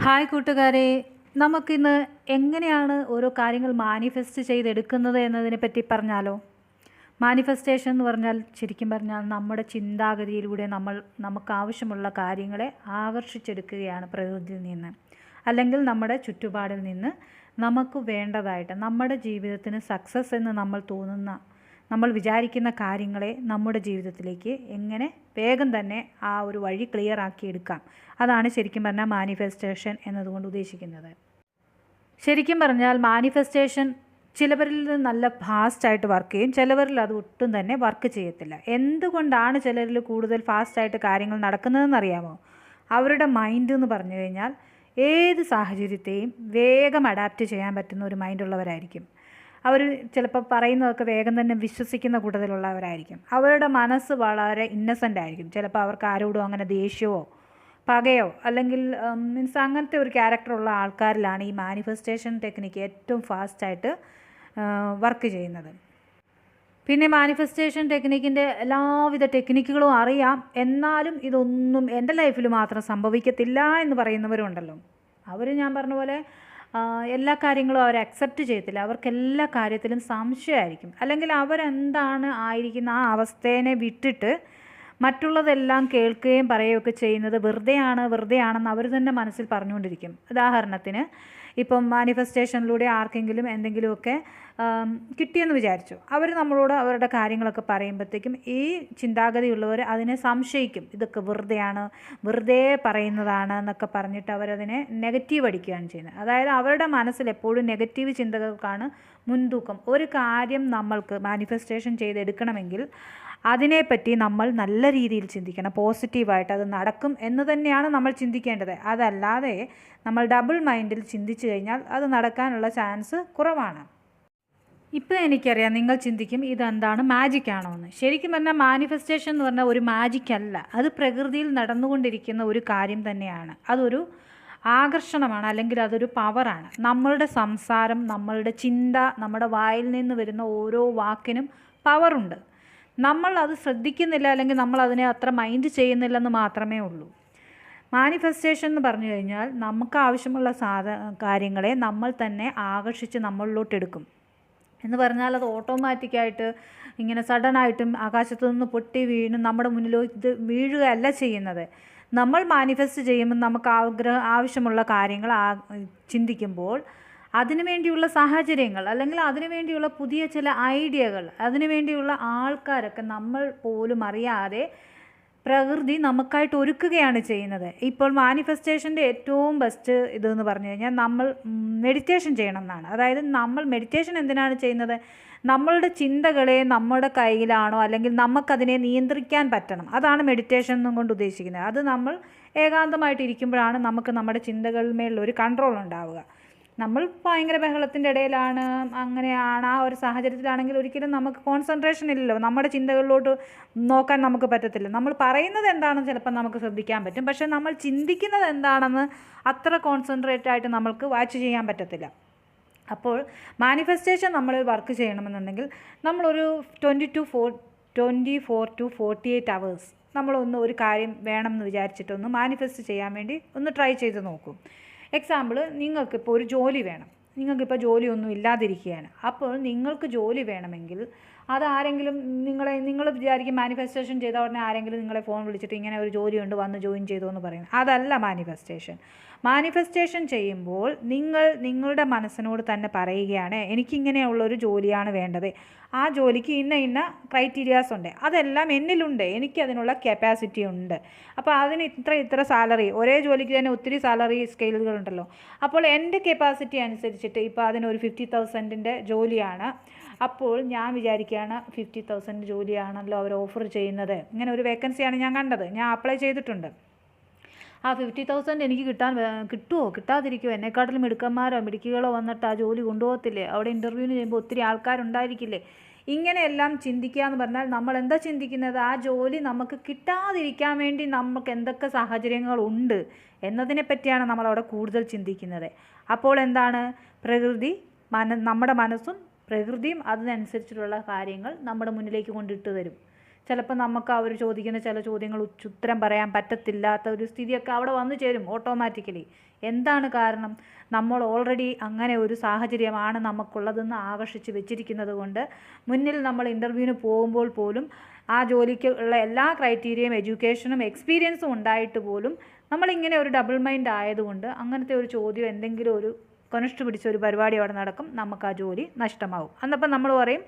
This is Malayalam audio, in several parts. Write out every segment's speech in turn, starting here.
ഹായ് കൂട്ടുകാരെ. നമുക്കിന്ന് എങ്ങനെയാണ് ഓരോ കാര്യങ്ങൾ മാനിഫെസ്റ്റ് ചെയ്തെടുക്കുന്നത് എന്നതിനെ പറ്റി പറഞ്ഞാലോ? മാനിഫെസ്റ്റേഷൻ എന്ന് പറഞ്ഞാൽ ശരിക്കും പറഞ്ഞാൽ നമ്മുടെ ചിന്താഗതിയിലൂടെ നമ്മൾ നമുക്ക് ആവശ്യമുള്ള കാര്യങ്ങളെ ആകർഷിച്ചെടുക്കുകയാണ് പ്രകൃതിയിൽ നിന്ന്. അല്ലെങ്കിൽ നമ്മുടെ ചുറ്റുപാടിൽ നിന്ന് നമുക്ക് വേണ്ടതായിട്ട് നമ്മുടെ ജീവിതത്തിന് സക്സസ് എന്ന് നമ്മൾ തോന്നുന്ന നമ്മൾ വിചാരിക്കുന്ന കാര്യങ്ങളെ നമ്മുടെ ജീവിതത്തിലേക്ക് എങ്ങനെ വേഗം തന്നെ ആ ഒരു വഴി ക്ലിയർ ആക്കി എടുക്കാം. അതാണ് ശരിക്കും പറഞ്ഞാൽ മാനിഫെസ്റ്റേഷൻ എന്നതുകൊണ്ട് ഉദ്ദേശിക്കുന്നത്. ശരിക്കും പറഞ്ഞാൽ മാനിഫെസ്റ്റേഷൻ ചിലവരിൽ നല്ല ഫാസ്റ്റായിട്ട് വർക്ക് ചെയ്യും. ചിലവരിൽ അത് ഒട്ടും തന്നെ വർക്ക് ചെയ്യത്തില്ല. എന്തുകൊണ്ടാണ് ചിലരിൽ കൂടുതൽ ഫാസ്റ്റായിട്ട് കാര്യങ്ങൾ നടക്കുന്നതെന്ന് അറിയാമോ? അവരുടെ മൈൻഡ് എന്ന് പറഞ്ഞു കഴിഞ്ഞാൽ ഏത് സാഹചര്യത്തെയും വേഗം അഡാപ്റ്റ് ചെയ്യാൻ പറ്റുന്ന ഒരു മൈൻഡുള്ളവരായിരിക്കും അവർ ചിലപ്പോൾ പറയുന്നതൊക്കെ വേഗം തന്നെ വിശ്വസിക്കുന്ന കൂട്ടത്തിലുള്ളവരായിരിക്കും. അവരുടെ മനസ്സ് വളരെ ഇന്നസെന്റ് ആയിരിക്കും. ചിലപ്പോൾ അവർക്ക് ആരോടും അങ്ങനെ ദേഷ്യമോ പകയോ അല്ലെങ്കിൽ മീൻസ് അങ്ങനത്തെ ഒരു ക്യാരക്ടറുള്ള ആൾക്കാരിലാണ് ഈ മാനിഫെസ്റ്റേഷൻ ടെക്നിക്ക് ഏറ്റവും ഫാസ്റ്റായിട്ട് വർക്ക് ചെയ്യുന്നത്. പിന്നെ മാനിഫെസ്റ്റേഷൻ ടെക്നിക്കിന്റെ എല്ലാവിധ ടെക്നിക്കുകളും അറിയാം. എന്നാലും ഇതൊന്നും എന്റെ ലൈഫിൽ മാത്രം സംഭവിക്കത്തില്ല എന്ന് പറയുന്നവരുണ്ടല്ലോ. അവർ ഞാൻ പറഞ്ഞ പോലെ എല്ലാ കാര്യങ്ങളും അവർ അക്സെപ്റ്റ് ചെയ്യത്തില്ല. അവർക്ക് എല്ലാ കാര്യത്തിലും സംശയമായിരിക്കും. അല്ലെങ്കിൽ അവരെന്താണ് ആയിരിക്കുന്ന ആ അവസ്ഥേനെ വിട്ടിട്ട് മറ്റുള്ളതെല്ലാം കേൾക്കുകയും പറയുകയൊക്കെ ചെയ്യുന്നത് വെറുതെയാണ് വെറുതെയാണെന്ന് അവർ തന്നെ മനസ്സിൽ പറഞ്ഞുകൊണ്ടിരിക്കും. ഉദാഹരണത്തിന് ഇപ്പം മാനിഫെസ്റ്റേഷനിലൂടെ ആർക്കെങ്കിലും എന്തെങ്കിലുമൊക്കെ കിട്ടിയെന്ന് വിചാരിച്ചു. അവർ നമ്മളോട് അവരുടെ കാര്യങ്ങളൊക്കെ പറയുമ്പോഴത്തേക്കും ഈ ചിന്താഗതിയുള്ളവർ അതിനെ സംശയിക്കും. ഇതൊക്കെ വെറുതെയാണ് വെറുതെ പറയുന്നതാണ് എന്നൊക്കെ പറഞ്ഞിട്ട് അവരതിനെ നെഗറ്റീവ് അടിക്കുകയാണ് ചെയ്യുന്നത്. അതായത് അവരുടെ മനസ്സിൽ എപ്പോഴും നെഗറ്റീവ് ചിന്തകൾക്കാണ് മുൻതൂക്കം. ഒരു കാര്യം നമ്മൾക്ക് മാനിഫെസ്റ്റേഷൻ ചെയ്തെടുക്കണമെങ്കിൽ അതിനെപ്പറ്റി നമ്മൾ നല്ല രീതിയിൽ ചിന്തിക്കണം. പോസിറ്റീവായിട്ട് അത് നടക്കും എന്ന് തന്നെയാണ് നമ്മൾ ചിന്തിക്കേണ്ടത്. അതല്ലാതെ നമ്മൾ ഡബിൾ മൈൻഡിൽ ചിന്തിച്ചു കഴിഞ്ഞാൽ അത് നടക്കാനുള്ള ചാൻസ് കുറവാണ്. ഇപ്പോൾ എനിക്കറിയാം നിങ്ങൾ ചിന്തിക്കും ഇതെന്താണ്? മാജിക് ആണോ എന്ന്. ശരിക്കും പറഞ്ഞാൽ മാനിഫെസ്റ്റേഷൻ എന്ന് പറഞ്ഞാൽ ഒരു മാജിക് അല്ല അത് പ്രകൃതിയിൽ നടന്നുകൊണ്ടിരിക്കുന്ന ഒരു കാര്യം തന്നെയാണ്. അതൊരു ആകർഷണമാണ് അല്ലെങ്കിൽ അതൊരു പവറാണ്. നമ്മളുടെ സംസാരം നമ്മളുടെ ചിന്ത നമ്മുടെ വായിൽ നിന്ന് വരുന്ന ഓരോ വാക്കിനും പവറുണ്ട്. നമ്മൾ അത് ശ്രദ്ധിക്കുന്നില്ല അല്ലെങ്കിൽ നമ്മൾ അതിനെ അത്ര മൈൻഡ് ചെയ്യുന്നില്ലെന്ന് മാത്രമേ ഉള്ളൂ. മാനിഫെസ്റ്റേഷൻ എന്ന് പറഞ്ഞു കഴിഞ്ഞാൽ നമുക്ക് ആവശ്യമുള്ള സാധ കാര്യങ്ങളെ നമ്മൾ തന്നെ ആകർഷിച്ച് നമ്മളിലോട്ട് എടുക്കും. എന്ന് പറഞ്ഞാൽ അത് ഓട്ടോമാറ്റിക്കായിട്ട് ഇങ്ങനെ സഡനായിട്ടും ആകാശത്തു നിന്ന് പൊട്ടി വീണ് നമ്മുടെ മുന്നിലേക്ക് വീഴുകയല്ല ചെയ്യുന്നത്. നമ്മൾ മാനിഫെസ്റ്റ് ചെയ്യുമ്പോൾ നമുക്ക് ആഗ്രഹ ആവശ്യമുള്ള കാര്യങ്ങൾ ചിന്തിക്കുമ്പോൾ അതിനു വേണ്ടിയുള്ള സാഹചര്യങ്ങൾ അല്ലെങ്കിൽ അതിനു വേണ്ടിയുള്ള പുതിയ ചില ഐഡിയകൾ അതിനു വേണ്ടിയുള്ള ആൾക്കാരൊക്കെ നമ്മൾ പോലും അറിയാതെ പ്രകൃതി നമുക്കായിട്ട് ഒരുക്കുകയാണ് ചെയ്യുന്നത്. ഇപ്പോൾ മാനിഫെസ്റ്റേഷന്റെ ഏറ്റവും ബെസ്റ്റ് ഇതെന്ന് പറഞ്ഞു കഴിഞ്ഞാൽ നമ്മൾ മെഡിറ്റേഷൻ ചെയ്യണം എന്നാണ്. അതായത് നമ്മൾ മെഡിറ്റേഷൻ എന്തിനാണ് ചെയ്യുന്നത്? നമ്മളുടെ ചിന്തകളെ നമ്മുടെ കയ്യിലാണോ അല്ലെങ്കിൽ നമുക്കതിനെ നിയന്ത്രിക്കാൻ പറ്റണം. അതാണ് മെഡിറ്റേഷൻ എന്നും കൊണ്ട് ഉദ്ദേശിക്കുന്നത്. അത് നമ്മൾ ഏകാന്തമായിട്ട് ഇരിക്കുമ്പോഴാണ് നമുക്ക് നമ്മുടെ ചിന്തകളിൽ മേലുള്ള ഒരു കൺട്രോൾ ഉണ്ടാവുക. നമ്മൾ ഭയങ്കര ബഹളത്തിന്റെ ഇടയിലാണ്. അങ്ങനെയാണ്. ആ ഒരു സാഹചര്യത്തിലാണെങ്കിൽ ഒരിക്കലും നമുക്ക് കോൺസെൻട്രേഷൻ ഇല്ലല്ലോ. നമ്മുടെ ചിന്തകളിലോട്ട് നോക്കാൻ നമുക്ക് പറ്റത്തില്ല. നമ്മൾ പറയുന്നത് എന്താണെന്ന് ചിലപ്പോൾ നമുക്ക് ശ്രദ്ധിക്കാൻ പറ്റും. പക്ഷേ നമ്മൾ ചിന്തിക്കുന്നത് എന്താണെന്ന് അത്ര കോൺസെൻട്രേറ്റ് ആയിട്ട് നമ്മൾക്ക് വാച്ച് ചെയ്യാൻ പറ്റത്തില്ല. അപ്പോൾ മാനിഫെസ്റ്റേഷൻ നമ്മൾ വർക്ക് ചെയ്യണമെന്നുണ്ടെങ്കിൽ നമ്മളൊരു twenty two four twenty four two forty eight hours നമ്മളൊന്ന് ഒരു കാര്യം വേണമെന്ന് വിചാരിച്ചിട്ടൊന്ന് മാനിഫെസ്റ്റ് ചെയ്യാൻ വേണ്ടി ഒന്ന് ട്രൈ ചെയ്ത് നോക്കും. എക്സാമ്പിൾ നിങ്ങൾക്കിപ്പോൾ ഒരു ജോലി വേണം. നിങ്ങൾക്കിപ്പോൾ ജോലിയൊന്നും ഇല്ലാതിരിക്കുകയാണ് അപ്പോൾ നിങ്ങൾക്ക് ജോലി വേണമെങ്കിൽ അത് ആരെങ്കിലും നിങ്ങളെ നിങ്ങൾ വിചാരിക്കും മാനിഫെസ്റ്റേഷൻ ചെയ്ത ഉടനെ ആരെങ്കിലും നിങ്ങളെ ഫോൺ വിളിച്ചിട്ട് ഇങ്ങനെ ഒരു ജോലിയുണ്ട് വന്ന് ജോയിൻ ചെയ്തു എന്ന് പറയുന്നത്. അതല്ല മാനിഫെസ്റ്റേഷൻ മാനിഫെസ്റ്റേഷൻ ചെയ്യുമ്പോൾ നിങ്ങൾ നിങ്ങളുടെ മനസ്സിനോട് തന്നെ പറയുകയാണ് എനിക്കിങ്ങനെയുള്ളൊരു ജോലിയാണ് വേണ്ടത്. ആ ജോലിക്ക് ഇന്ന ഇന്ന ക്രൈറ്റീരിയാസ് ഉണ്ട്. അതെല്ലാം എന്നിലുണ്ട്. എനിക്കതിനുള്ള കപ്പാസിറ്റി ഉണ്ട്. അപ്പോൾ അതിന് ഇത്ര ഇത്ര സാലറി ഒരേ ജോലിക്ക് തന്നെ ഒത്തിരി സാലറി സ്കെയിലുകളുണ്ടല്ലോ അപ്പോൾ എന്റെ കപ്പാസിറ്റി അനുസരിച്ചിട്ട് ഇപ്പോൾ അതിനൊരു ഫിഫ്റ്റി തൗസൻഡിന്റെ ജോലിയാണ് അപ്പോൾ ഞാൻ വിചാരിക്കുകയാണ് ഫിഫ്റ്റി തൗസൻഡ് ജോലിയാണല്ലോ അവർ ഓഫർ ചെയ്യുന്നത്. ഇങ്ങനെ ഒരു വേക്കൻസിയാണ് ഞാൻ കണ്ടത്. ഞാൻ അപ്ലൈ ചെയ്തിട്ടുണ്ട്. ആ ഫിഫ്റ്റി തൗസൻഡ് എനിക്ക് കിട്ടാൻ കിട്ടുമോ കിട്ടാതിരിക്കുമോ എന്നെക്കാട്ടിലും മിടുക്കന്മാരോ മിടുക്കികളോ വന്നിട്ട് ആ ജോലി കൊണ്ടുപോകത്തില്ലേ? അവിടെ ഇന്റർവ്യൂവിന് ചെയ്യുമ്പോൾ ഒത്തിരി ആൾക്കാരുണ്ടായിരിക്കില്ലേ? ഇങ്ങനെയെല്ലാം ചിന്തിക്കുക എന്ന് പറഞ്ഞാൽ നമ്മൾ എന്താ ചിന്തിക്കുന്നത്? ആ ജോലി നമുക്ക് കിട്ടാതിരിക്കാൻ വേണ്ടി നമുക്ക് എന്തൊക്കെ സാഹചര്യങ്ങളുണ്ട് എന്നതിനെ പറ്റിയാണ് നമ്മളവിടെ കൂടുതൽ ചിന്തിക്കുന്നത്. അപ്പോൾ എന്താണ്? പ്രകൃതി മന നമ്മുടെ മനസ്സും പ്രകൃതിയും അതിനനുസരിച്ചിട്ടുള്ള കാര്യങ്ങൾ നമ്മുടെ മുന്നിലേക്ക് കൊണ്ടിട്ട് തരും. ചിലപ്പോൾ നമുക്ക് അവർ ചോദിക്കുന്ന ചില ചോദ്യങ്ങൾ ഉച്ചുത്തരം പറയാൻ പറ്റത്തില്ലാത്ത ഒരു സ്ഥിതിയൊക്കെ അവിടെ വന്നു ചേരും ഓട്ടോമാറ്റിക്കലി എന്താണ് കാരണം? നമ്മൾ ഓൾറെഡി അങ്ങനെ ഒരു സാഹചര്യമാണ് നമുക്കുള്ളതെന്ന് ആകർഷിച്ച് വെച്ചിരിക്കുന്നത് കൊണ്ട് മുന്നിൽ നമ്മൾ ഇന്റർവ്യൂവിന് പോകുമ്പോൾ പോലും ആ ജോലിക്ക് ഉള്ള എല്ലാ ക്രൈറ്റീരിയയും എഡ്യൂക്കേഷനും എക്സ്പീരിയൻസും ഉണ്ടായിട്ട് പോലും നമ്മളിങ്ങനെ ഒരു ഡബിൾ മൈൻഡ് ആയതുകൊണ്ട് അങ്ങനത്തെ ഒരു ചോദ്യം എന്തെങ്കിലും ഒരു കൊനഷ്ട പിടിച്ച ഒരു പരിപാടി അവിടെ നടക്കും. നമുക്ക് ആ ജോലി നഷ്ടമാവും. അന്നപ്പം നമ്മൾ പറയും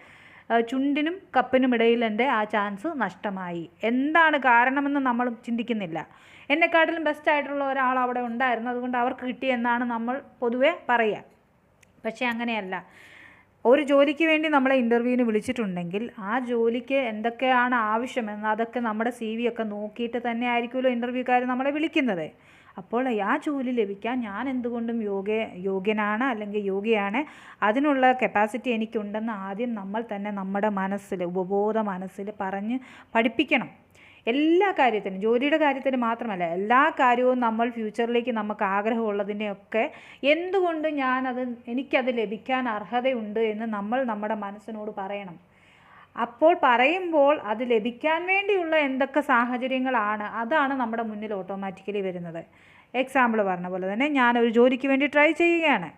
ചുണ്ടിനും കപ്പിനും ഇടയിൽ എന്റെ ആ ചാൻസ് നഷ്ടമായി. എന്താണ് കാരണമെന്ന് നമ്മൾ ചിന്തിക്കുന്നില്ല. എന്നെക്കാട്ടിലും ബെസ്റ്റ് ആയിട്ടുള്ള ഒരാൾ അവിടെ ഉണ്ടായിരുന്നു. അതുകൊണ്ട് അവർക്ക് കിട്ടിയെന്നാണ് നമ്മൾ പൊതുവെ പറയുക പക്ഷേ അങ്ങനെയല്ല. ഒരു ജോലിക്ക് വേണ്ടി നമ്മളെ ഇന്റർവ്യൂവിന് വിളിച്ചിട്ടുണ്ടെങ്കിൽ ആ ജോലിക്ക് എന്തൊക്കെയാണ് ആവശ്യമെന്ന് അതൊക്കെ നമ്മുടെ സി വി ഒക്കെ നോക്കിയിട്ട് തന്നെ ആയിരിക്കുമല്ലോ ഇന്റർവ്യൂക്കാർ നമ്മളെ വിളിക്കുന്നത്. അപ്പോൾ ആ ജോലി ലഭിക്കാൻ ഞാൻ എന്തുകൊണ്ടും യോഗ്യ യോഗ്യനാണ് അല്ലെങ്കിൽ യോഗ്യയാണ് അതിനുള്ള കപ്പാസിറ്റി എനിക്കുണ്ടെന്ന് ആദ്യം നമ്മൾ തന്നെ നമ്മുടെ മനസ്സിൽ ഉപബോധ മനസ്സിൽ പറഞ്ഞ് പഠിപ്പിക്കണം. എല്ലാ കാര്യത്തിനും ജോലിയുടെ കാര്യത്തിന് മാത്രമല്ല എല്ലാ കാര്യവും നമ്മൾ ഫ്യൂച്ചറിലേക്ക് നമുക്ക് ആഗ്രഹമുള്ളതിനെയൊക്കെ എന്തുകൊണ്ട് ഞാനത് എനിക്കത് ലഭിക്കാൻ അർഹതയുണ്ട് എന്ന് നമ്മൾ നമ്മുടെ മനസ്സിനോട് പറയണം. അപ്പോൾ പറയുമ്പോൾ അത് ലഭിക്കാൻ വേണ്ടിയുള്ള എന്തൊക്കെ സാഹചര്യങ്ങളാണ് അതാണ് നമ്മുടെ മുന്നിൽ ഓട്ടോമാറ്റിക്കലി വരുന്നത്. എക്സാമ്പിൾ പറഞ്ഞ പോലെ തന്നെ ഞാനൊരു ജോലിക്ക് വേണ്ടി ട്രൈ ചെയ്യുകയാണ്.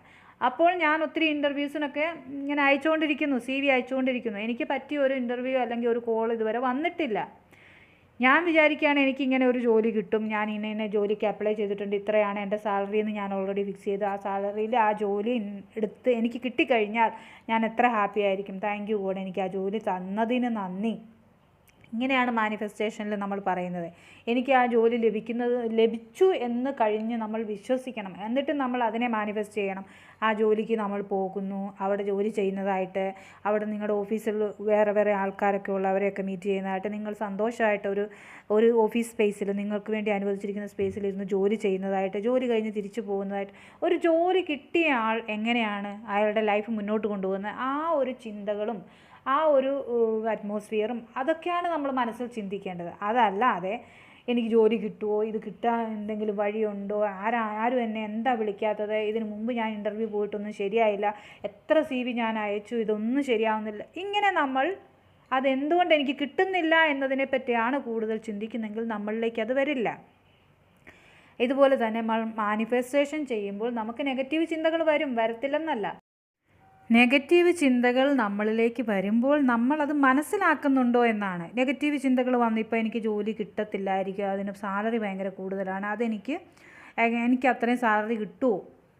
അപ്പോൾ ഞാൻ ഒത്തിരി ഇന്റർവ്യൂസിനൊക്കെ ഇങ്ങനെ അയച്ചുകൊണ്ടിരിക്കുന്നു സി വി അയച്ചുകൊണ്ടിരിക്കുന്നു. എനിക്ക് പറ്റിയ ഒരു ഇന്റർവ്യൂ അല്ലെങ്കിൽ ഒരു കോൾ ഇതുവരെ വന്നിട്ടില്ല. ഞാൻ വിചാരിക്കുകയാണ് എനിക്കിങ്ങനെ ഒരു ജോലി കിട്ടും. ഞാൻ ഇന്ന ഇന്ന ജോലിക്ക് അപ്ലൈ ചെയ്തിട്ടുണ്ട്. ഇത്രയാണ് എന്റെ സാലറി എന്ന് ഞാൻ ഓൾറെഡി ഫിക്സ് ചെയ്തു. ആ സാലറിയിൽ ആ ജോലി എടുത്ത് എനിക്ക് കിട്ടിക്കഴിഞ്ഞാൽ ഞാൻ എത്ര ഹാപ്പി ആയിരിക്കും. താങ്ക് യു ഗോഡ് എനിക്ക് ആ ജോലി തന്നതിന് നന്ദി. ഇങ്ങനെയാണ് മാനിഫെസ്റ്റേഷനിൽ നമ്മൾ പറയുന്നത്. എനിക്ക് ആ ജോലി ലഭിക്കുന്നത് ലഭിച്ചു എന്ന് കഴിഞ്ഞ് നമ്മൾ വിശ്വസിക്കണം. എന്നിട്ട് നമ്മൾ അതിനെ മാനിഫെസ്റ്റ് ചെയ്യണം. ആ ജോലിക്ക് നമ്മൾ പോകുന്നു അവിടെ ജോലി ചെയ്യുന്നതായിട്ട് അവിടെ നിങ്ങളുടെ ഓഫീസിൽ വേറെ വേറെ ആൾക്കാരൊക്കെ ഉള്ളവരെയൊക്കെ മീറ്റ് ചെയ്യുന്നതായിട്ട് നിങ്ങൾ സന്തോഷമായിട്ട് ഒരു ഒരു ഓഫീസ് സ്പേസിൽ നിങ്ങൾക്ക് വേണ്ടി അനുവദിച്ചിരിക്കുന്ന സ്പേസിൽ ഇരുന്ന് ജോലി ചെയ്യുന്നതായിട്ട് ജോലി കഴിഞ്ഞ് തിരിച്ചു പോകുന്നതായിട്ട് ഒരു ജോലി കിട്ടിയ ആൾ എങ്ങനെയാണ് അയാളുടെ ലൈഫ് മുന്നോട്ട് കൊണ്ടുപോകുന്നത്? ആ ഒരു ചിന്തകളും ആ ഒരു അറ്റ്മോസ്ഫിയറും അതൊക്കെയാണ് നമ്മൾ മനസ്സിൽ ചിന്തിക്കേണ്ടത്. അതല്ലാതെ എനിക്ക് ജോലി കിട്ടുമോ ഇത് കിട്ടാൻ എന്തെങ്കിലും വഴിയുണ്ടോ? ആരാ ആരും എന്നെ എന്താ വിളിക്കാത്തത്? ഇതിന് മുമ്പ് ഞാൻ ഇന്റർവ്യൂ പോയിട്ടൊന്നും ശരിയായില്ല. എത്ര സി വി ഞാൻ അയച്ചു? ഇതൊന്നും ശരിയാവുന്നില്ല. ഇങ്ങനെ നമ്മൾ അതെന്തുകൊണ്ട് എനിക്ക് കിട്ടുന്നില്ല എന്നതിനെ പറ്റിയാണ് കൂടുതൽ ചിന്തിക്കുന്നെങ്കിൽ നമ്മളിലേക്ക് അത് വരില്ല. ഇതുപോലെ തന്നെ മാനിഫെസ്റ്റേഷൻ ചെയ്യുമ്പോൾ നമുക്ക് നെഗറ്റീവ് ചിന്തകൾ വരും. വരത്തില്ലെന്നല്ല. നെഗറ്റീവ് ചിന്തകൾ നമ്മളിലേക്ക് വരുമ്പോൾ നമ്മളത് മനസ്സിലാക്കുന്നുണ്ടോ എന്നാണ്. നെഗറ്റീവ് ചിന്തകൾ വന്നു ഇപ്പോൾ എനിക്ക് ജോലി കിട്ടത്തില്ലായിരിക്കും. അതിന് സാലറി ഭയങ്കര കൂടുതലാണ്. അതെനിക്ക് എനിക്ക് അത്രയും സാലറി കിട്ടുമോ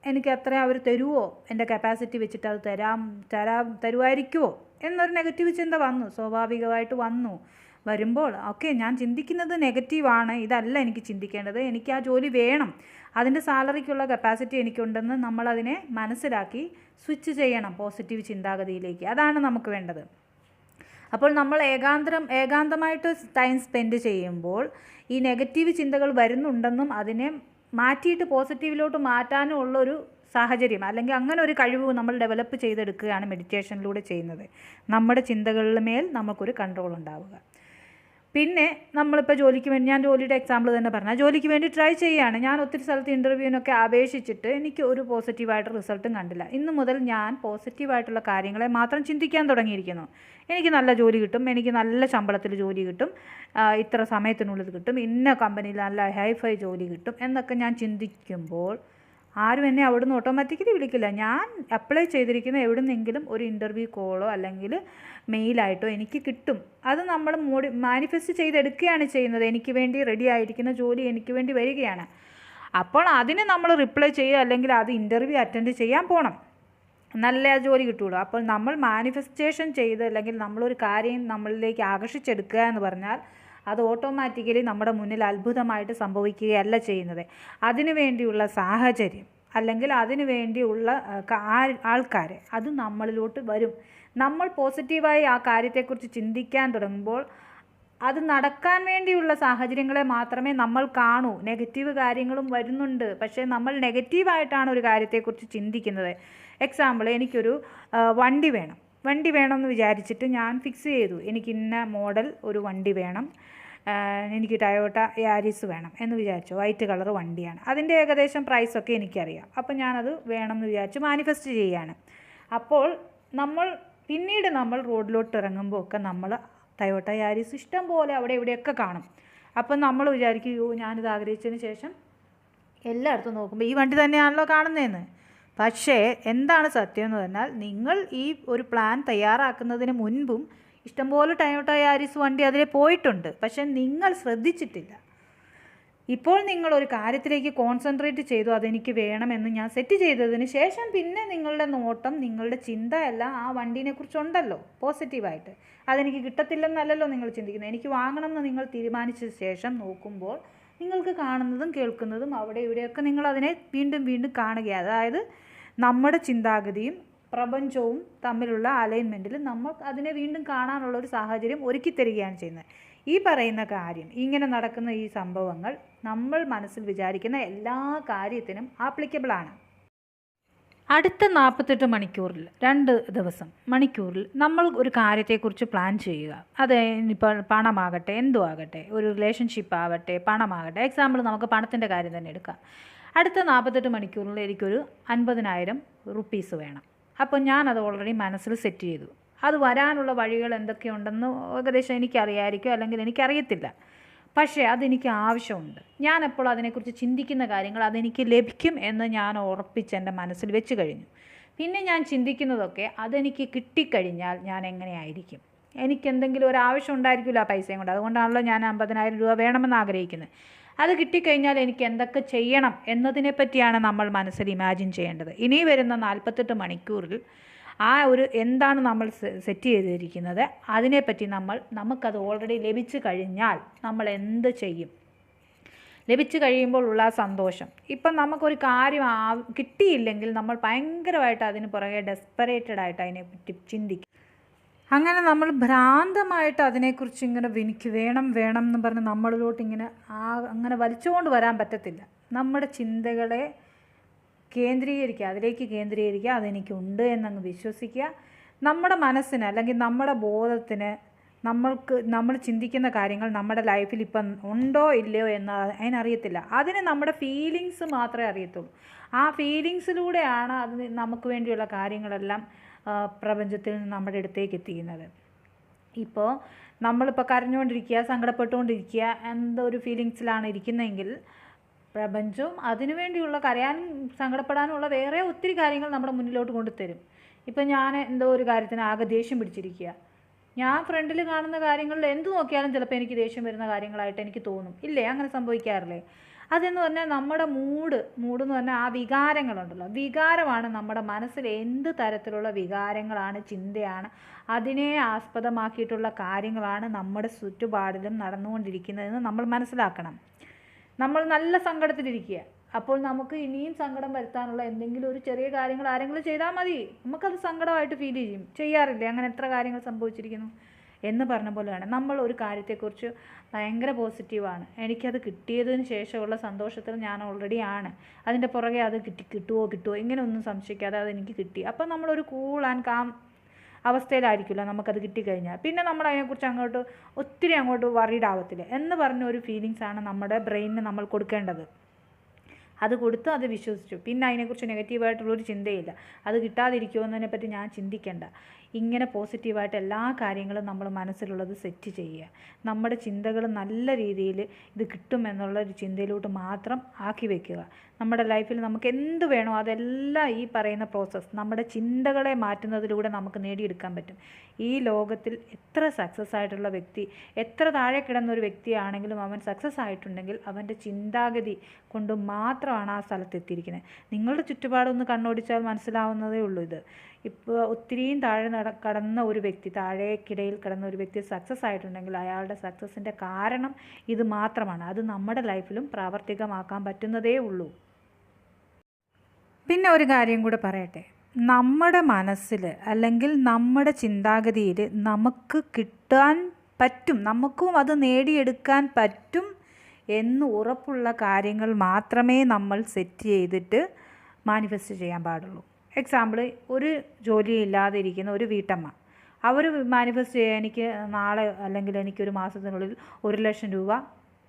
എനിക്ക് അത്രയും അവർ തരുമോ എന്റെ കപ്പാസിറ്റി വെച്ചിട്ട് അത് തരാം തരാം തരുമായിരിക്കുമോ എന്നൊരു നെഗറ്റീവ് ചിന്ത വന്നു. സ്വാഭാവികമായിട്ട് വന്നു. വരുമ്പോൾ ഓക്കെ ഞാൻ ചിന്തിക്കുന്നത് നെഗറ്റീവാണ് ഇതല്ല എനിക്ക് ചിന്തിക്കേണ്ടത്. എനിക്ക് ആ ജോലി വേണം. അതിന്റെ സാലറിക്കുള്ള കപ്പാസിറ്റി എനിക്കുണ്ടെന്ന് നമ്മളതിനെ മനസ്സിലാക്കി സ്വിച്ച് ചെയ്യണം പോസിറ്റീവ് ചിന്താഗതിയിലേക്ക്. അതാണ് നമുക്ക് വേണ്ടത്. അപ്പോൾ നമ്മൾ ഏകാന്തരം ഏകാന്തമായിട്ട് ടൈം സ്പെൻഡ് ചെയ്യുമ്പോൾ ഈ നെഗറ്റീവ് ചിന്തകൾ വരുന്നുണ്ടെന്നും അതിനെ മാറ്റിയിട്ട് പോസിറ്റീവിലോട്ട് മാറ്റാനും ഉള്ളൊരു സാഹചര്യം അല്ലെങ്കിൽ അങ്ങനെ ഒരു കഴിവ് നമ്മൾ ഡെവലപ്പ് ചെയ്തെടുക്കുകയാണ് മെഡിറ്റേഷനിലൂടെ ചെയ്യുന്നത്. നമ്മുടെ ചിന്തകളിൽ മേൽ നമുക്കൊരു കൺട്രോൾ ഉണ്ടാവുക. പിന്നെ നമ്മളിപ്പോൾ ജോലിക്ക് വേണ്ടി ഞാൻ ജോലിയുടെ എക്സാമ്പിൾ തന്നെ പറഞ്ഞാൽ ജോലിക്ക് വേണ്ടി ട്രൈ ചെയ്യുകയാണ്. ഞാൻ ഒത്തിരി സ്ഥലത്ത് ഇന്റർവ്യൂവിനൊക്കെ അപേക്ഷിച്ചിട്ട് എനിക്ക് ഒരു പോസിറ്റീവായിട്ട് റിസൾട്ടും കണ്ടില്ല. ഇന്ന് മുതൽ ഞാൻ പോസിറ്റീവായിട്ടുള്ള കാര്യങ്ങളെ മാത്രം ചിന്തിക്കാൻ തുടങ്ങിയിരിക്കുന്നു. എനിക്ക് നല്ല ജോലി കിട്ടും എനിക്ക് നല്ല ശമ്പളത്തിൽ ജോലി കിട്ടും ഇത്ര സമയത്തിനുള്ളിൽ കിട്ടും ഇന്ന കമ്പനിയിൽ നല്ല ഹൈഫൈ ജോലി കിട്ടും എന്നൊക്കെ ഞാൻ ചിന്തിക്കുമ്പോൾ ആരും എന്നെ അവിടുന്ന് ഓട്ടോമാറ്റിക്കലി വിളിക്കില്ല. ഞാൻ അപ്ലൈ ചെയ്തിരിക്കുന്ന എവിടുന്നെങ്കിലും ഒരു ഇന്റർവ്യൂ കോളോ അല്ലെങ്കിൽ മെയിലായിട്ടോ എനിക്ക് കിട്ടും. അത് നമ്മൾ മോഡി മാനിഫെസ്റ്റ് ചെയ്തെടുക്കുകയാണ് ചെയ്യുന്നത്. എനിക്ക് വേണ്ടി റെഡി ആയിരിക്കുന്ന ജോലി എനിക്ക് വേണ്ടി വരികയാണ്. അപ്പോൾ അതിന് നമ്മൾ റിപ്ലൈ ചെയ്യുക അല്ലെങ്കിൽ അത് ഇന്റർവ്യൂ അറ്റൻഡ് ചെയ്യാൻ പോകണം നല്ല ജോലി കിട്ടുള്ളൂ അപ്പോൾ നമ്മൾ മാനിഫെസ്റ്റേഷൻ ചെയ്ത് അല്ലെങ്കിൽ നമ്മളൊരു കാര്യം നമ്മളിലേക്ക് ആകർഷിച്ചെടുക്കുക എന്ന് പറഞ്ഞാൽ അത് ഓട്ടോമാറ്റിക്കലി നമ്മുടെ മുന്നിൽ അത്ഭുതമായിട്ട് സംഭവിക്കുകയല്ല ചെയ്യുന്നത്. അതിനു വേണ്ടിയുള്ള സാഹചര്യം അല്ലെങ്കിൽ അതിനു വേണ്ടിയുള്ള ആൾക്കാർ അത് നമ്മളിലോട്ട് വരും. നമ്മൾ പോസിറ്റീവായി ആ കാര്യത്തെക്കുറിച്ച് ചിന്തിക്കാൻ തുടങ്ങുമ്പോൾ അത് നടക്കാൻ വേണ്ടിയുള്ള സാഹചര്യങ്ങളെ മാത്രമേ നമ്മൾ കാണൂ. നെഗറ്റീവ് കാര്യങ്ങളും വരുന്നുണ്ട്. പക്ഷേ നമ്മൾ നെഗറ്റീവായിട്ടാണ് ഒരു കാര്യത്തെക്കുറിച്ച് ചിന്തിക്കുന്നത്. എക്സാമ്പിൾ എനിക്കൊരു വണ്ടി വേണം. വണ്ടി വേണമെന്ന് വിചാരിച്ചിട്ട് ഞാൻ ഫിക്സ് ചെയ്തു. എനിക്ക് ഇന്ന മോഡൽ ഒരു വണ്ടി വേണം. എനിക്ക് ടയോട്ട യാരിസ് വേണം എന്ന് വിചാരിച്ചു. വൈറ്റ് കളർ വണ്ടിയാണ്. അതിന്റെ ഏകദേശം പ്രൈസൊക്കെ എനിക്കറിയാം. അപ്പോൾ ഞാനത് വേണമെന്ന് വിചാരിച്ച് മാനിഫെസ്റ്റ് ചെയ്യാണ്. അപ്പോൾ നമ്മൾ പിന്നീട് നമ്മൾ റോഡിലോട്ട് ഇറങ്ങുമ്പോൾ ഒക്കെ നമ്മൾ ടയോട്ട യാരിസ് ഇഷ്ടം പോലെ അവിടെ ഇവിടെയൊക്കെ കാണും. അപ്പം നമ്മൾ വിചാരിക്കും "അയ്യോ, ഞാനിത് ആഗ്രഹിച്ചതിന് ശേഷം എല്ലായിടത്തും നോക്കുമ്പോൾ ഈ വണ്ടി തന്നെയാണല്ലോ കാണുന്നതെന്ന്. പക്ഷേ എന്താണ് സത്യം എന്ന് പറഞ്ഞാൽ നിങ്ങൾ ഈ ഒരു പ്ലാൻ തയ്യാറാക്കുന്നതിന് മുൻപും ഇഷ്ടംപോലെ ടയോട്ട യാരിസ് വണ്ടി അതിലെ പോയിട്ടുണ്ട്. പക്ഷേ നിങ്ങൾ ശ്രദ്ധിച്ചിട്ടില്ല. ഇപ്പോൾ നിങ്ങൾ ഒരു കാര്യത്തിലേക്ക് കോൺസെൻട്രേറ്റ് ചെയ്തു അതെനിക്ക് വേണമെന്ന് ഞാൻ സെറ്റ് ചെയ്തതിന് ശേഷം പിന്നെ നിങ്ങളുടെ നോട്ടം നിങ്ങളുടെ ചിന്ത എല്ലാം ആ വണ്ടീനെ കുറിച്ചുണ്ടല്ലോ പോസിറ്റീവായിട്ട് അതെനിക്ക് കിട്ടത്തില്ലെന്നല്ലല്ലോ നിങ്ങൾ ചിന്തിക്കുന്നത്. എനിക്ക് വാങ്ങണം എന്ന് നിങ്ങൾ തീരുമാനിച്ച ശേഷം നോക്കുമ്പോൾ നിങ്ങൾക്ക് കാണുന്നതും കേൾക്കുന്നതും അവിടെ ഇവിടെയൊക്കെ നിങ്ങൾ അതിനെ വീണ്ടും വീണ്ടും കാണുകയാണ് അതായത് നമ്മുടെ ചിന്താഗതിയും പ്രപഞ്ചവും തമ്മിലുള്ള അലൈൻമെന്റിൽ നമ്മൾ അതിനെ വീണ്ടും കാണാനുള്ള ഒരു സാഹചര്യം ഒരുക്കി തരികയാണ് ചെയ്യുന്നത്. ഈ പറയുന്ന കാര്യം ഇങ്ങനെ നടക്കുന്ന ഈ സംഭവങ്ങൾ നമ്മൾ മനസ്സിൽ വിചാരിക്കുന്ന എല്ലാ കാര്യത്തിനും ആപ്ലിക്കബിൾ ആണ്. അടുത്ത നാൽപ്പത്തെട്ട് മണിക്കൂറിൽ രണ്ട് ദിവസം മണിക്കൂറിൽ നമ്മൾ ഒരു കാര്യത്തെക്കുറിച്ച് പ്ലാൻ ചെയ്യുക. അത് ഇനിയിപ്പോൾ പണമാകട്ടെ എന്തോ ആകട്ടെ ഒരു റിലേഷൻഷിപ്പ് ആവട്ടെ പണമാകട്ടെ എക്സാമ്പിൾ നമുക്ക് പണത്തിന്റെ കാര്യം തന്നെ എടുക്കാം. അടുത്ത നാൽപ്പത്തെട്ട് മണിക്കൂറിൽ എനിക്കൊരു അൻപതിനായിരം റുപ്പീസ് വേണം. അപ്പോൾ ഞാൻ അത് ഓൾറെഡി മനസ്സിൽ സെറ്റ് ചെയ്തു. അത് വരാനുള്ള വഴികൾ എന്തൊക്കെയുണ്ടെന്ന് ഏകദേശം എനിക്കറിയായിരിക്കും അല്ലെങ്കിൽ എനിക്കറിയത്തില്ല. പക്ഷേ അതെനിക്ക് ആവശ്യമുണ്ട്. ഞാൻ അതിനെക്കുറിച്ച് ചിന്തിക്കുന്ന കാര്യങ്ങൾ അതെനിക്ക് ലഭിക്കും എന്ന് ഞാൻ ഉറപ്പിച്ച് എന്റെ മനസ്സിൽ വെച്ച് കഴിഞ്ഞു. പിന്നെ ഞാൻ ചിന്തിക്കുന്നതൊക്കെ അതെനിക്ക് കിട്ടിക്കഴിഞ്ഞാൽ ഞാൻ എങ്ങനെയായിരിക്കും? എനിക്ക് എന്തെങ്കിലും ഒരു ആവശ്യം ഉണ്ടായിരിക്കില്ല ആ പൈസയും കൊണ്ട്. അതുകൊണ്ടാണല്ലോ ഞാൻ അമ്പതിനായിരം രൂപ വേണമെന്ന് ആഗ്രഹിക്കുന്നത്. അത് കിട്ടിക്കഴിഞ്ഞാൽ എനിക്ക് എന്തൊക്കെ ചെയ്യണം എന്നതിനെപ്പറ്റിയാണ് നമ്മൾ മനസ്സിൽ ഇമാജിൻ ചെയ്യേണ്ടത്. ഇനി വരുന്ന നാൽപ്പത്തെട്ട് മണിക്കൂറിൽ ആ ഒരു എന്താണ് നമ്മൾ സെറ്റ് ചെയ്തിരിക്കുന്നത്? അതിനെപ്പറ്റി നമ്മൾ നമുക്കത് ഓൾറെഡി ലഭിച്ചു കഴിഞ്ഞാൽ നമ്മൾ എന്ത് ചെയ്യും? ലഭിച്ചു കഴിയുമ്പോൾ ഉള്ള സന്തോഷം. ഇപ്പം നമുക്കൊരു കാര്യം ആ കിട്ടിയില്ലെങ്കിൽ നമ്മൾ ഭയങ്കരമായിട്ട് അതിന് പുറകെ ഡെസ്പറേറ്റഡ് ആയിട്ട് അതിനെപ്പറ്റി ചിന്തിക്കും. അങ്ങനെ നമ്മൾ ഭ്രാന്തമായിട്ട് അതിനെക്കുറിച്ച് ഇങ്ങനെ എനിക്ക് വേണം വേണം എന്ന് പറഞ്ഞ് നമ്മളിലോട്ട് ഇങ്ങനെ ആ അങ്ങനെ വലിച്ചുകൊണ്ട് വരാൻ പറ്റത്തില്ല. നമ്മുടെ ചിന്തകളെ കേന്ദ്രീകരിക്കുക അതിലേക്ക് കേന്ദ്രീകരിക്കുക അതെനിക്കുണ്ട് എന്നങ്ങ് വിശ്വസിക്കുക. നമ്മുടെ മനസ്സിന് അല്ലെങ്കിൽ നമ്മുടെ ബോധത്തിന് നമ്മൾക്ക് നമ്മൾ ചിന്തിക്കുന്ന കാര്യങ്ങൾ നമ്മുടെ ലൈഫിൽ ഇപ്പം ഉണ്ടോ ഇല്ലയോ എന്ന് അതിനറിയത്തില്ല. അതിന് നമ്മുടെ ഫീലിങ്സ് മാത്രമേ അറിയത്തുള്ളൂ. ആ ഫീലിങ്സിലൂടെയാണ് അത് നമുക്ക് വേണ്ടിയുള്ള കാര്യങ്ങളെല്ലാം പ്രപഞ്ചത്തിൽ നിന്ന് നമ്മുടെ അടുത്തേക്ക് എത്തിക്കുന്നത്. ഇപ്പോൾ നമ്മളിപ്പോൾ കരഞ്ഞുകൊണ്ടിരിക്കുക സങ്കടപ്പെട്ടുകൊണ്ടിരിക്കുക എന്തൊരു ഫീലിങ്സിലാണ് ഇരിക്കുന്നതെങ്കിൽ പ്രപഞ്ചവും അതിനുവേണ്ടിയുള്ള കരയാനും സങ്കടപ്പെടാനുമുള്ള വേറെ ഒത്തിരി കാര്യങ്ങൾ നമ്മുടെ മുന്നിലോട്ട് കൊണ്ടുതരും. ഇപ്പം ഞാൻ എന്തോ ഒരു കാര്യത്തിന് ആകെ ദേഷ്യം പിടിച്ചിരിക്കുക. ഞാൻ ഫ്രണ്ടിൽ കാണുന്ന കാര്യങ്ങളിൽ എന്ത് നോക്കിയാലും ചിലപ്പോൾ എനിക്ക് ദേഷ്യം വരുന്ന കാര്യങ്ങളായിട്ട് എനിക്ക് തോന്നും. ഇല്ലേ? അങ്ങനെ സംഭവിക്കാറില്ലേ? അതെന്ന് പറഞ്ഞാൽ നമ്മുടെ മൂഡ് മൂഡ് എന്ന് പറഞ്ഞാൽ ആ വികാരങ്ങളുണ്ടല്ലോ. വികാരമാണ് നമ്മുടെ മനസ്സിൽ എന്ത് തരത്തിലുള്ള വികാരങ്ങളാണ് ചിന്തയാണ് അതിനെ ആസ്പദമാക്കിയിട്ടുള്ള കാര്യങ്ങളാണ് നമ്മുടെ ചുറ്റുപാടിലും നടന്നുകൊണ്ടിരിക്കുന്നതെന്ന് നമ്മൾ മനസ്സിലാക്കണം. നമ്മൾ നല്ല സങ്കടത്തിലിരിക്കുക. അപ്പോൾ നമുക്ക് ഇനിയും സങ്കടം വരുത്താനുള്ള എന്തെങ്കിലും ഒരു ചെറിയ കാര്യങ്ങൾ ആരെങ്കിലും ചെയ്താൽ മതി. നമുക്കത് സങ്കടമായിട്ട് ഫീൽ ചെയ്യും. ചെയ്യാറില്ലേ? അങ്ങനെ എത്ര കാര്യങ്ങൾ സംഭവിച്ചിരിക്കുന്നു? എന്ന് പറഞ്ഞ പോലെയാണ്. നമ്മൾ ഒരു കാര്യത്തെക്കുറിച്ച് ഭയങ്കര പോസിറ്റീവാണ് എനിക്കത് കിട്ടിയതിന് ശേഷമുള്ള സന്തോഷത്തിൽ ഞാൻ ഓൾറെഡി ആണ്. അതിന്റെ പുറകെ അത് കിട്ടി കിട്ടുമോ കിട്ടുമോ ഇങ്ങനെ ഒന്നും സംശയിക്കാതെ അത് എനിക്ക് കിട്ടി. അപ്പം നമ്മളൊരു കൂൾ ആൻഡ് കാം അവസ്ഥയിലായിരിക്കില്ല നമുക്കത് കിട്ടിക്കഴിഞ്ഞാൽ. പിന്നെ നമ്മൾ അതിനെക്കുറിച്ച് അങ്ങോട്ട് ഒത്തിരി അങ്ങോട്ട് വറീഡ് ആവത്തില്ല എന്ന് പറഞ്ഞ ഒരു ഫീലിങ്സാണ് നമ്മുടെ ബ്രെയിനിന് നമ്മൾ കൊടുക്കേണ്ടത്. അത് കൊടുത്ത് അത് വിശ്വസിച്ചു. പിന്നെ അതിനെക്കുറിച്ച് നെഗറ്റീവായിട്ടുള്ളൊരു ചിന്തയില്ല. അത് കിട്ടാതിരിക്കുമോ പറ്റി ഞാൻ ചിന്തിക്കേണ്ട. ഇങ്ങനെ പോസിറ്റീവായിട്ട് എല്ലാ കാര്യങ്ങളും നമ്മൾ മനസ്സിലുള്ളത് സെറ്റ് ചെയ്യുക. നമ്മുടെ ചിന്തകൾ നല്ല രീതിയിൽ ഇത് കിട്ടുമെന്നുള്ള ഒരു ചിന്തയിലോട്ട് മാത്രം ആക്കി വെക്കുക. നമ്മുടെ ലൈഫിൽ നമുക്ക് എന്ത് വേണോ അതെല്ലാം ഈ പറയുന്ന പ്രോസസ്സ് നമ്മുടെ ചിന്തകളെ മാറ്റുന്നതിലൂടെ നമുക്ക് നേടിയെടുക്കാൻ പറ്റും. ഈ ലോകത്തിൽ എത്ര സക്സസ് ആയിട്ടുള്ള വ്യക്തി എത്ര താഴെ കിടന്ന ഒരു വ്യക്തിയാണെങ്കിലും അവൻ സക്സസ് ആയിട്ടുണ്ടെങ്കിൽ അവന്റെ ചിന്താഗതി കൊണ്ട് മാത്രമാണ് ആ സ്ഥലത്തെത്തിയിരിക്കുന്നത്. നിങ്ങളുടെ ചുറ്റുപാടൊന്ന് കണ്ണോടിച്ചാൽ മനസ്സിലാവുന്നതേ ഉള്ളൂ ഇത്. ഇപ്പോൾ ഒത്തിരിയും താഴെ നട കടന്ന ഒരു വ്യക്തി താഴേക്കിടയിൽ കിടന്ന ഒരു വ്യക്തി സക്സസ് ആയിട്ടുണ്ടെങ്കിൽ അയാളുടെ സക്സസിന്റെ കാരണം ഇത് മാത്രമാണ്. അത് നമ്മുടെ ലൈഫിലും പ്രാവർത്തികമാക്കാൻ പറ്റുന്നതേ ഉള്ളൂ. പിന്നെ ഒരു കാര്യം കൂടെ പറയട്ടെ. നമ്മുടെ മനസ്സിൽ അല്ലെങ്കിൽ നമ്മുടെ ചിന്താഗതിയിൽ നമുക്ക് കിട്ടാൻ പറ്റും നമുക്കും അത് നേടിയെടുക്കാൻ പറ്റും എന്ന് ഉറപ്പുള്ള കാര്യങ്ങൾ മാത്രമേ നമ്മൾ സെറ്റ് ചെയ്തിട്ട് മാനിഫെസ്റ്റ് ചെയ്യാൻ പാടുള്ളൂ. എക്സാമ്പിൾ ഒരു ജോലി ഇല്ലാതെ ഇരിക്കുന്ന ഒരു വീട്ടമ്മ. അവർ മാനിഫെസ്റ്റ് ചെയ്യാൻ എനിക്ക് നാളെ അല്ലെങ്കിൽ എനിക്കൊരു മാസത്തിനുള്ളിൽ ഒരു ലക്ഷം രൂപ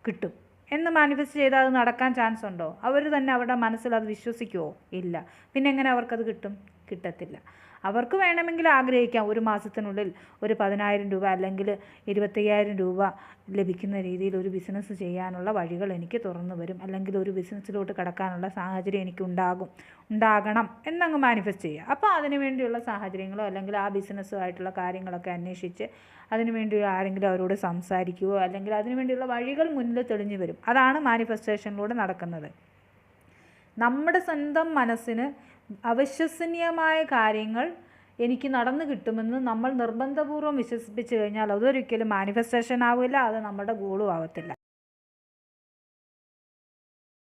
കിട്ടും. എന്ന് മാനിഫെസ്റ്റ് ചെയ്താൽ അത് നടക്കാൻ ചാൻസ് ഉണ്ടോ? അവർ തന്നെ അവരുടെ മനസ്സിൽ അത് വിശ്വസിക്കുമോ ഇല്ല. പിന്നെ എങ്ങനെ അവർക്കത് കിട്ടും? കിട്ടത്തില്ല. അവർക്ക് വേണമെങ്കിൽ ആഗ്രഹിക്കാം. ഒരു മാസത്തിനുള്ളിൽ ഒരു പതിനായിരം രൂപ അല്ലെങ്കിൽ ഇരുപത്തയ്യായിരം രൂപ ലഭിക്കുന്ന രീതിയിൽ ഒരു ബിസിനസ് ചെയ്യാനുള്ള വഴികൾ എനിക്ക് തുറന്നു വരും അല്ലെങ്കിൽ ഒരു ബിസിനസ്സിലോട്ട് കടക്കാനുള്ള സാഹചര്യം എനിക്ക് ഉണ്ടാകും ഉണ്ടാകണം എന്നങ്ങ് മാനിഫെസ്റ്റ് ചെയ്യുക. അപ്പോൾ അതിന് വേണ്ടിയുള്ള സാഹചര്യങ്ങളോ അല്ലെങ്കിൽ ആ ബിസിനസ്സുമായിട്ടുള്ള കാര്യങ്ങളൊക്കെ അന്വേഷിച്ച് അതിനു വേണ്ടി ആരെങ്കിലും അവരോട് സംസാരിക്കുകയോ അല്ലെങ്കിൽ അതിനു വേണ്ടിയുള്ള വഴികൾ മുന്നിൽ തെളിഞ്ഞു വരും. അതാണ് മാനിഫെസ്റ്റേഷനിലൂടെ നടക്കുന്നത്. നമ്മുടെ സ്വന്തം മനസ്സിന് അവിശ്വസനീയമായ കാര്യങ്ങൾ എനിക്ക് നടന്നു കിട്ടുമെന്ന് നമ്മൾ നിർബന്ധപൂർവം വിശ്വസിപ്പിച്ചു കഴിഞ്ഞാൽ അതൊരിക്കലും മാനിഫെസ്റ്റേഷൻ ആവില്ല അത് നമ്മുടെ ഗോളും ആവത്തില്ല.